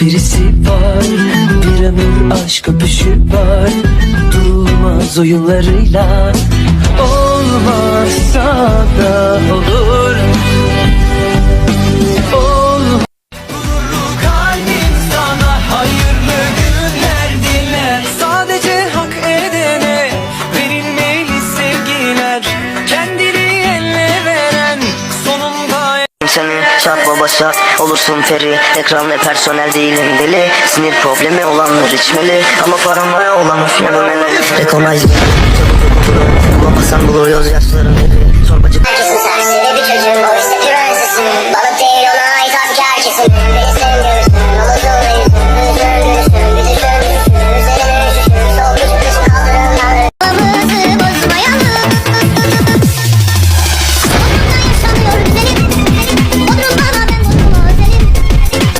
birisi var Bir ömür aşk öpüşü var. Durulmaz oyunlarıyla babasa olursun feri Ekran ve personel değilim deli. Sinir problemi olanlar içmeli. Ama paranoya olan öflememeli Recognize. Bulamasan bulur yaşların